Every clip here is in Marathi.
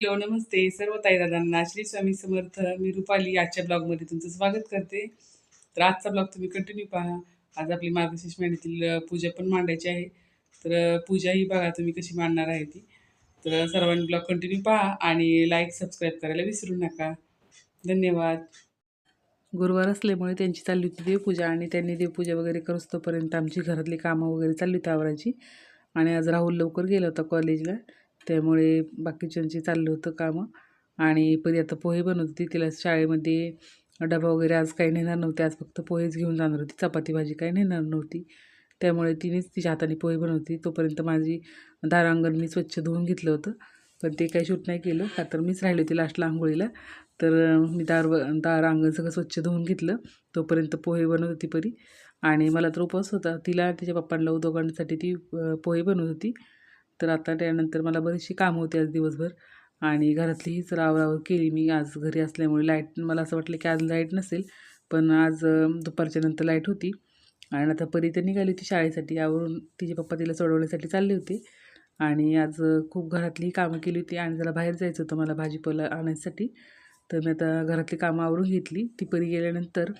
हॅलो नमस्ते सर्व ताई दादांना श्री स्वामी समर्थ मी रुपाली आजच्या ब्लॉगमध्ये तुमचं स्वागत करते. तर आजचा ब्लॉग तुम्ही कंटिन्यू पहा. आज आपली मार्गशीर्ष महिन्यातील पूजा पण मांडायची आहे. तर पूजा ही बघा तुम्ही कशी मांडणार आहे ती. तर सर्वांनी ब्लॉग कंटिन्यू पहा आणि लाईक सबस्क्राईब करायला विसरू नका. धन्यवाद. गुरुवार असल्यामुळे त्यांची चालली होती देवपूजा आणि त्यांनी देवपूजा वगैरे करूच आमची घरातली कामं वगैरे चालली होती आवरायची. आणि आज राहुल लवकर गेला होता कॉलेजला. त्यामुळे बाकीच्यांची चाललं होतं कामं. आणि परी आता पोहे बनवत होती. तिला शाळेमध्ये डबा वगैरे आज काही नेणार नव्हते. आज फक्त पोहेच घेऊन जाणार होती. चपाती भाजी काही नेणार नव्हती. त्यामुळे तिनेच तिच्या हाताने पोहे बनवती तोपर्यंत माझी दारांगण मी स्वच्छ धुवून घेतलं होतं. पण ते काही शूट नाही केलं. का तर मीच राहिली होती लास्टला आंघोळीला. तर मी दार दार अंगण सगळं स्वच्छ धुवून घेतलं. तोपर्यंत पोहे बनवत होती परी. आणि मला तर उपवास होता. तिला तिच्या पप्पांना दोघांसाठी ती पोहे बनवत होती. तर आता त्यानंतर मला बरीचशी कामं होती आज दिवसभर. आणि घरातलीही रावरावर केली मी. आज घरी असल्यामुळे लाइट मला असं वाटलं की आज लाइट नसेल पण आज दुपारच्या नंतर लाइट होती. आणि आता परी तर निघाली होती शाळेसाठी. यावरून तिचे पप्पा तिला सोडवण्यासाठी चालले होते. आणि आज खूप घरातली कामं केली होती आणि जरा बाहेर जायचं होतं मला भाजीपाला आणण्यासाठी तर मी आता घरातली कामं आवरून घेतली. ती परी गेल्यानंतर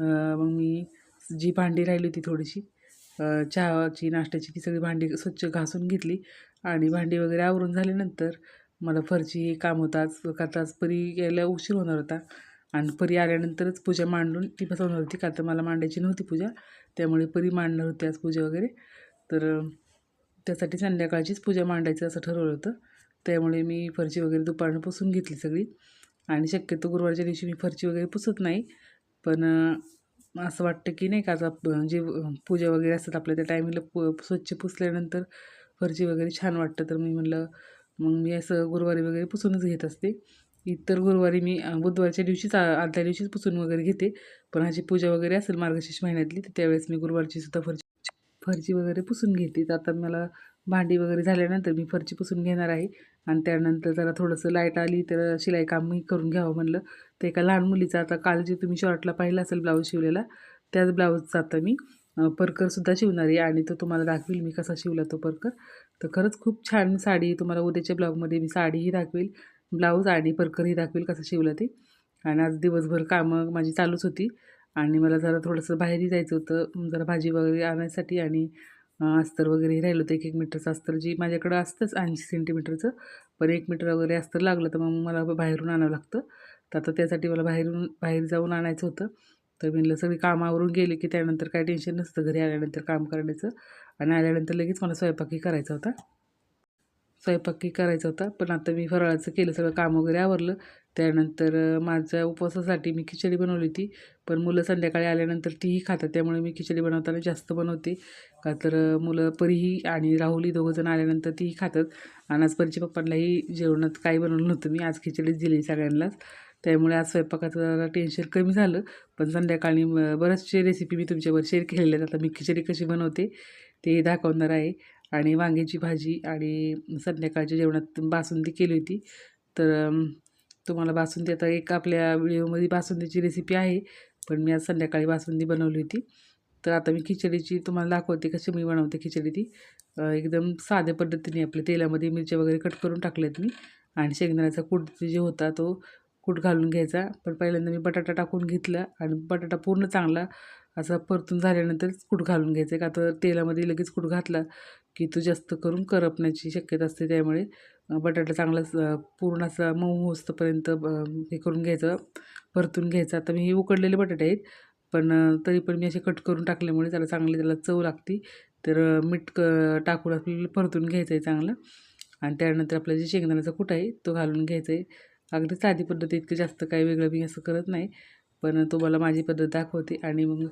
मग मी जी भांडी राहिली होती थोडीशी चहाची नाश्त्याची ती सगळी भांडी स्वच्छ घासून घेतली आणि भांडी वगैरे आवरून झाल्यानंतर मला फरची हे काम होताच आज का परी यायला उशीर होणार होता आणि परी आल्यानंतरच पूजा मांडून ती बसवणार होती. का तर मला मांडायची नव्हती पूजा त्यामुळे परी मांडणार होती आज पूजा वगैरे. तर त्यासाठी संध्याकाळचीच पूजा मांडायचं असं ठरवलं होतं. त्यामुळे मी फरची वगैरे दुपारनं पुसून घेतली सगळी. आणि शक्यतो गुरुवारच्या दिवशी मी फरची वगैरे पुसत नाही. पण असं वाटतं की नाही का आता जे पूजा वगैरे असतात आपल्या त्या टायमिंगला पु स्वच्छ पुसल्यानंतर फरची वगैरे छान वाटतं. तर मी म्हणलं मग मी असं गुरुवारी वगैरे पुसूनच घेत असते. इतर गुरुवारी मी बुधवारच्या दिवशीच आदल्या दिवशीच पुसून वगैरे घेते. पण अशी पूजा वगैरे असेल मार्गशीर्ष महिन्यातली तर त्यावेळेस मी गुरुवारची सुद्धा फरची फरची वगैरे पुसून घेते. तर आता मला भांडी वगैरे झाल्यानंतर मी फरची पुसून घेणार आहे. आणि त्यानंतर जरा थोडंसं लाइट आली तर शिलाई कामही करून घ्यावं म्हणलं. तर एका लहान मुलीचा आता काल जे तुम्ही शॉर्टला पाहिलं असेल ब्लाऊज शिवलेला त्याच ब्लाऊजचा आता मी परकरसुद्धा शिवणार आहे आणि तो तुम्हाला दाखवेल मी कसा शिवला तो परकर. तर खरंच खूप छान साडी तुम्हाला उद्याच्या ब्लॉगमध्ये मी साडीही दाखवेल ब्लाऊज आणि परकरही दाखवेल कसं शिवलं ते. आणि आज दिवसभर कामं माझी चालूच होती. आणि मला जरा थोडंसं बाहेरही जायचं होतं जरा भाजी वगैरे आणायसाठी आणि अस्तर वगैरे राहिलं होतं एक एक मीटरचं अस्तर जी माझ्याकडं असतंच ऐंशी सेंटीमीटरचं पण एक मीटर वगैरे अस्तर लागलं तर मग मला बाहेरून आणावं लागतं. तर आता त्यासाठी मला बाहेरून बाहेर जाऊन आणायचं होतं. तर म्हणलं सगळी कामावरून गेले की त्यानंतर काय टेन्शन नसतं घरी आल्यानंतर काम करण्याचं आणि आल्यानंतर लगेच मला स्वयंपाकही करायचा होता. स्वयंपाकही करायचा होता पण आता मी फराळाचं केलं सगळं काम वगैरे आवरलं. त्यानंतर माझ्या उपवासासाठी मी खिचडी बनवली होती. पण मुलं संध्याकाळी आल्यानंतर तीही खातात त्यामुळे मी खिचडी बनवताना जास्त बनवते. का तर मुलं परीही आणि राहुलही दोघंजण आल्यानंतर तीही खातात. आणि आज परीच्या पप्पांनाही जेवणात काही बनवलं नव्हतं. मी आज खिचडीच दिली सगळ्यांनाच. त्यामुळे आज स्वयंपाकाचं टेन्शन कमी झालं. पण संध्याकाळी बरेचसे बऱ्याचशे रेसिपी मी तुमच्यावर शेअर केलेल्या आहेत. आता मी खिचडी कशी बनवते ते दाखवणार आहे. आणि वांग्याची भाजी आणि संध्याकाळच्या जेवणात बासुंदी केली होती. तर तुम्हाला बासुंदी आता एक आपल्या व्हिडिओमध्ये बासुंदीची रेसिपी आहे पण मी आज संध्याकाळी बासुंदी बनवली होती. तर आता मी खिचडीची तुम्हाला दाखवते कशी मी बनवते खिचडी ती. एकदम साध्या पद्धतीने आपल्या तेलामध्ये मिरच्या वगैरे कट करून टाकल्यात मी. आणि शेंगदाण्याचा कूट जे होता तो कूट घालून घ्यायचा. पण पहिल्यांदा मी बटाटा टाकून घेतला आणि बटाटा पूर्ण चांगला असा परतून झाल्यानंतरच कूट घालून घ्यायचं. का तर तेलामध्ये लगेच कूट घातला की तो जास्त करून करपण्याची शक्यता असते त्यामुळे. बटाटा चांगला पूर्ण असा मऊ होस्तपर्यंत ब- हे करून घ्यायचं परतून घ्यायचं. आता मी हे उकडलेले बटाटे आहेत पण तरी पण मी असे कट करून टाकल्यामुळे त्याला चांगली त्याला चव लागते. तर मीठ क टाकून आपल्याला परतून घ्यायचं आहे चांगलं. आणि त्यानंतर आपलं जे शेंगदाण्याचा कुट आहे तो घालून घ्यायचा आहे. अगदी साधी पद्धत इतकं जास्त काही वेगळं मी असं करत नाही. पण तुम्हाला माझी पद्धत दाखवते. आणि मग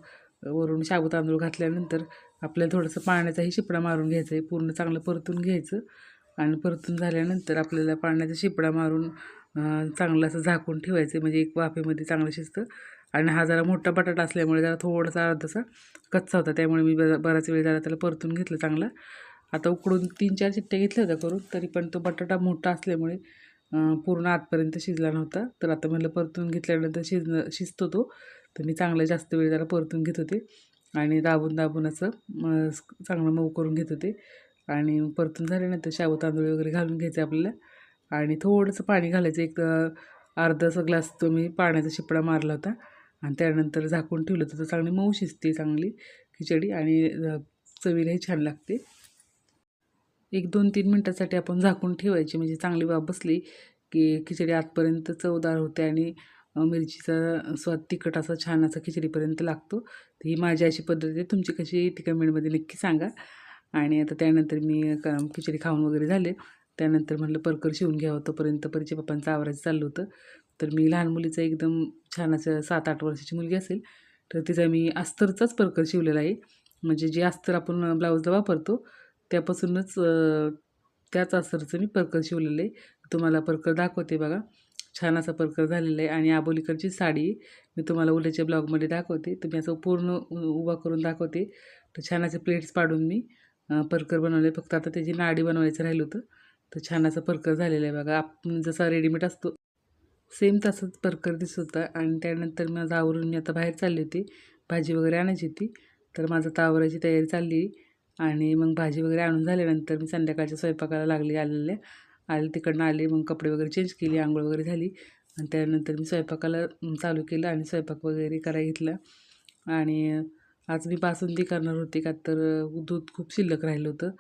वरून शाबू तांदूळ घातल्यानंतर आपल्याला थोडंसं पाण्याचाही शिपडा मारून घ्यायचा आहे. पूर्ण चांगलं परतून घ्यायचं. आणि परतून झाल्यानंतर आपल्याला पाण्याचा शिपडा मारून चांगलं असं झाकून ठेवायचं. म्हणजे एक वाफेमध्ये चांगलं शिजतं. आणि हा जरा मोठा बटाटा असल्यामुळे जरा थोडासा अर्धासा कच्चा होता. त्यामुळे मी बरा बराच वेळ जरा त्याला परतून घेतलं चांगलं. आता उकडून तीन चार चिट्ट्या घेतल्या होत्या करून तरी पण तो बटाटा मोठा असल्यामुळे पूर्ण आतपर्यंत शिजला नव्हता. तर आता म्हटलं परतून घेतल्यानंतर शिजणं शिजतो तो. तर मी चांगला जास्त वेळ जरा परतून घेत होते. आणि दाबून दाबून असं चांगलं मऊ करून घेत होते. आणि परतून झाल्यानंतर शाबू तांदूळ वगैरे घालून घ्यायचे आपल्याला. आणि थोडंसं पाणी घालायचं. एक अर्धा ग्लास तो मी पाण्याचा शिपडा मारला होता. आणि त्यानंतर झाकून ठेवलं होतं. तर चांगली मऊ शिजते चांगली खिचडी आणि चवीलाही छान लागते. एक दोन तीन मिनटासाठी आपण झाकून ठेवायची. म्हणजे चांगली वाफ बसली की खिचडी आतपर्यंत चवदार होते आणि मिरचीचा स्वाद तिखट असा छान असा खिचडीपर्यंत लागतो. तर ही माझी अशी पद्धत आहे. तुमची कशी ती कमेंटमध्ये नक्की सांगा. आणि आता त्यानंतर मी का खिचडी खाऊन वगैरे झाले. त्यानंतर म्हटलं परकर शिवून घ्यावं तोपर्यंत परिचय पप्पांचं आवरायचं चाललं होतं. तर मी लहान मुलीचं एकदम छान असं सात आठ वर्षाची मुलगी असेल तर तिचा मी अस्तरचाच परकर शिवलेला आहे. म्हणजे जे अस्तर आपण ब्लाऊजला वापरतो त्यापासूनच त्याच अस्तरचं मी परकर शिवलेलं आहे. तुम्हाला परकर दाखवते बघा. छान असा परकर झालेला आहे आणि आबोलीकरची साडी मी तुम्हाला उद्याच्या ब्लॉगमध्ये दाखवते. तर मी असं पूर्ण उ- उभा करून दाखवते. तर छान असे प्लेट्स पाडून मी परकर बनवले फक्त आता त्याची नाडी बनवायचं राहिलं होतं. तर छान असा परकर झालेला आहे बघा. आपण जसा रेडीमेड असतो सेम तसंच परकर दिसत होता. आणि त्यानंतर माझं आवरून मी आता बाहेर चालली होती. भाजी वगैरे आणायची होती. तर माझं आता आवरायची तयारी चालली. आणि मग भाजी वगैरे आणून झाल्यानंतर मी संध्याकाळच्या स्वयंपाकाला लागली आलेल्या. आले तिकडनं आले मग कपडे वगैरे चेंज केली आंघोळ वगैरे झाली. आणि त्यानंतर मी स्वयंपाकाला चालू केलं आणि स्वयंपाक वगैरे करायला घेतला. आणि आज मी बासुंदी करणार होते का तर दूध खूप शिल्लक राहिलं होतं.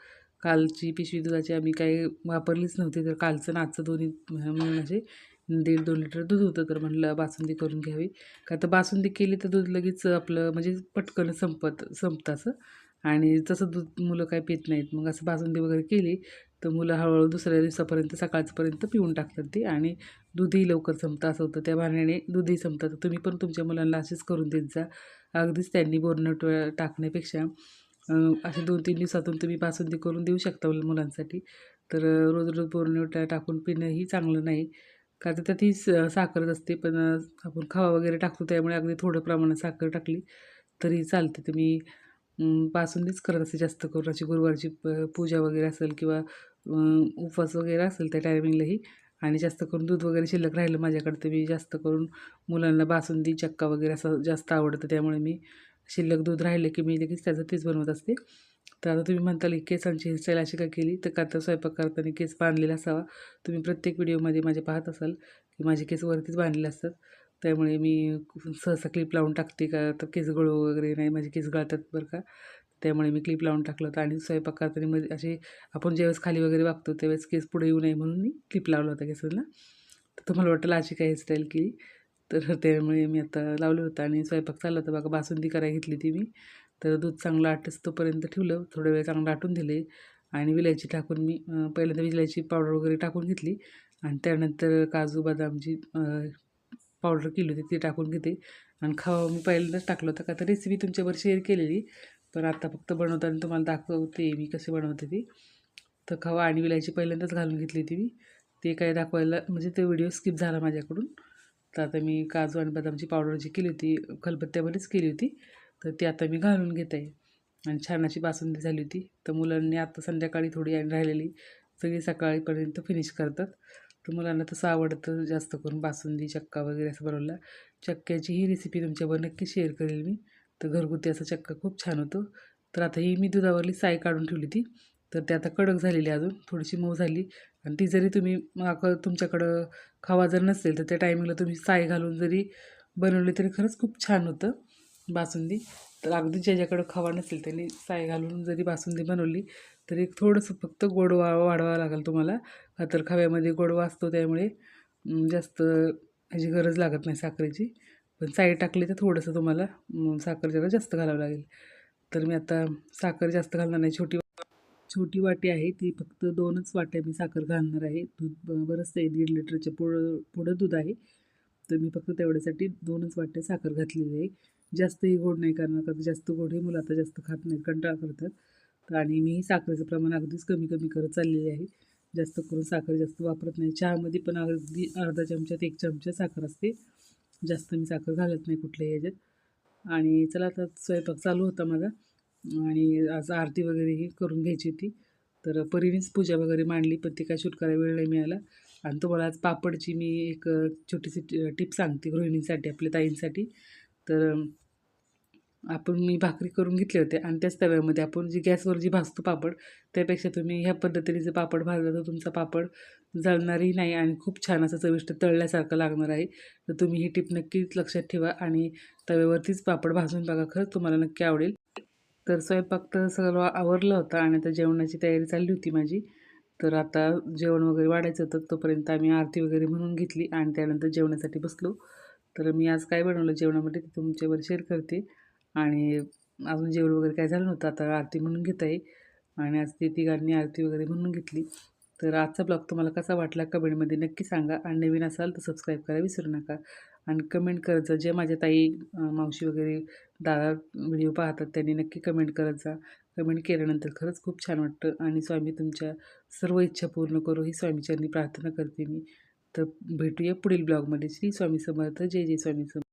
कालची पिशवी दुधाची आम्ही काही वापरलीच नव्हती तर कालचं नाचं दोन्ही म्हणजे दीड दोन लिटर दूध होतं तर म्हटलं बासुंदी करून घ्यावी. का तर बासुंदी केली तर दूध लगेच आपलं म्हणजे पटकन संपत संपतं असं. आणि तसं दूध मुलं काय पित नाहीत. मग असं बासुंदी वगैरे केली तर मुलं हळूहळू दुसऱ्या दिवसापर्यंत सकाळपर्यंत पिऊन टाकतात ते आणि दूधही लवकर संपतं असं होतं. त्या भाण्याने दूधही संपतात तर तुम्ही पण तुमच्या मुलांना असेच करून देत जा. अगदीच त्यांनी बोर्नट टाकण्यापेक्षा असे दोन तीन दिवसातून तुम्ही बासुंदी करून देऊ शकता मुलांसाठी. तर रोज रोज बोर्नविटा टाकून पिणंही चांगलं नाही. का तर त्यात ती स- साखरच असते. पण आपण खवा वगैरे टाकतो त्यामुळे अगदी थोडं प्रमाणात साखर टाकली तरी चालते. तुम्ही बासुंदीच करत असते जास्त करून. अशी गुरुवारची प- पूजा वगैरे असेल किंवा उपवास वगैरे असेल त्या टायमिंगलाही आणि जास्त करून दूध वगैरे शिल्लक राहिलं माझ्याकडे तर मी जास्त करून मुलांना बासुंदी चक्का वगैरे असं जास्त आवडतं. त्यामुळे मी शिल्लक दूध राहिले की मी लगेच त्याचं तेच बनवत असते. तर आता तुम्ही म्हणताल की केसांची हेअरस्टाईल अशी का केली? तर का तर स्वयंपाक करताना केस बांधलेला असावा. तुम्ही प्रत्येक व्हिडिओमध्ये माझे पाहत असाल की माझे केस वरतीच बांधलेले असतात. त्यामुळे मी सहसा क्लिप लावून टाकते का? तर केस गळू वगैरे नाही माझे केस गळतात बरं का? त्यामुळे मी क्लिप लावून टाकलं होतं. आणि स्वयंपाक करताना मध्ये असे आपण ज्यावेळेस खाली वगैरे वागतो त्यावेळेस केस पुढे येऊ नये म्हणून मी क्लिप लावला होता केसांना. तर तुम्हाला वाटलं अशी काय हेअरस्टाईल केली? तर त्यामुळे मी आता लावलं होतं आणि स्वयंपाक चालला होता. बघा बासुंदी करायला घेतली ती मी. तर दूध चांगलं आटस तोपर्यंत ठेवलं. थोडा वेळ चांगलं आटून दिले. आणि विलायची टाकून मी पहिल्यांदा विलायची पावडर वगैरे टाकून घेतली. आणि त्यानंतर काजू बदामची पावडर केली होती ती टाकून घेते. आणि खावा मी पहिल्यांदाच टाकलं होतं का तर रेसिपी तुमच्यावर शेअर केलेली. पण आता फक्त बनवताना तुम्हाला दाखवते मी कसे बनवते ती. तर खवा आणि विलायची पहिल्यांदाच घालून घेतली होती मी. ते काय दाखवायला म्हणजे ते व्हिडिओ स्किप झाला माझ्याकडून. तर आता मी काजू आणि बदामची पावडर जी केली होती खलबत्त्यामध्येच केली होती. तर ती आता मी घालून घेत आहे. आणि छान अशी बासुंदी झाली होती. तर मुलांनी आता संध्याकाळी थोडी आणि राहिलेली. सगळी सकाळीपर्यंत फिनिश करतात. तर मुलांना तसं आवडतं जास्त करून बासुंदी चक्का वगैरे असं बनवलं. चक्क्याची ही रेसिपी तुमच्यावर नक्की शेअर करेल मी. तर घरगुती असा चक्का खूप छान होतो. तर आता ही मी दुधावरली साय काढून ठेवली ती. तर ते आता कडक झालेली आहे अजून. थोडीशी मऊ झाली. आणि ती जरी तुम्ही मग तुमच्याकडं खावा जर नसेल तर त्या टायमिंगला तुम्ही साय घालून जरी बनवली तरी खरंच खूप छान होतं बासुंदी. तर अगदी ज्याच्याकडं खावा नसेल त्यांनी साय घालून जरी बासुंदी बनवली तरी एक थोडंसं फक्त गोडवा वाढवावं लागेल तुम्हाला. का तर खव्यामध्ये गोडवा असतो त्यामुळे जास्त ह्याची गरज लागत नाही साखरेची. पण साईड टाकली तर थोडंसं तुम्हाला साखर जरा जास्त घालावं लागेल. तर मी आता साखर जास्त घालणार नाही. छोटी छोटी वाटी आहे ती फक्त दोनच वाट्या मी साखर घालणार आहे. दूध बरंचसं आहे दीड लिटरच्या पुढं पुढं दूध आहे. तर मी फक्त तेवढ्यासाठी दोनच वाट्या साखर घातलेली आहे. जास्तही गोड नाही करणार कारण जास्त गोड हे मुलं आता जास्त खात नाहीत कंटाळा करतात. आणि मी साखरेचं प्रमाण अगदीच कमी कमी करत चाललेली आहे. जास्त करून साखर जास्त वापरत नाही. चहामध्ये पण अगदी अर्धा चमच्यात एक चमचा साखर असते. जास्त मी साखर घालत नाही कुठल्याही ह्याच्यात. आणि चला आता स्वयंपाक चालू होता माझा. आणि आज आरती वगैरेही करून घ्यायची होती. तर परीनेच पूजा वगैरे मांडली पण ती काय शूट करायला वेळ नाही मिळाला. आणि तुम्हाला आज पापडची मी एक छोटीशी टिप सांगते गृहिणींसाठी आपल्या ताईंसाठी. तर आपण मी भाकरी करून घेतले होते आणि त्याच तव्यामध्ये आपण जी गॅसवर जी भाजतो पापड त्यापेक्षा तुम्ही ह्या पद्धतीने जर पापड भाजला तर तुमचा पापड जळणारही नाही आणि खूप छान असं चविष्ट तळल्यासारखं लागणार आहे. तर तुम्ही ही टीप नक्कीच लक्षात ठेवा आणि तव्यावरतीच पापड भाजून बघा खरंच तुम्हाला नक्की आवडेल. तर स्वयंपाक तर सगळं आवरलं होतं आणि आता जेवणाची तयारी चालली होती माझी. तर आता जेवण वगैरे वाढायचं होतं तोपर्यंत आम्ही आरती वगैरे म्हणून घेतली आणि त्यानंतर जेवणासाठी बसलो. तर मी आज काय बनवलं जेवणामध्ये ते तुमच्यावर शेअर करते. आणि अजून जेवण वगैरे काय झालं नव्हतं आता आरती म्हणून घेत आहे आणि आज ती तिघांनी आरती वगैरे म्हणून घेतली. तर आजचा ब्लॉग तुम्हाला कसा वाटला कमेंटमध्ये नक्की सांगा. आणि नवीन असाल तर सबस्क्राईब करा विसरू नका. आणि कमेंट करत जा. जे माझ्या ताई मावशी वगैरे दादा व्हिडिओ पाहतात त्यांनी नक्की कमेंट करत जा. कमेंट केल्यानंतर खरंच खूप छान वाटतं. आणि स्वामी तुमच्या सर्व इच्छा पूर्ण करू. ही स्वामीचरणी प्रार्थना करते मी. तर भेटूया पुढील ब्लॉगमध्ये. श्री स्वामी समर्थ. जय जय स्वामी समर्थ.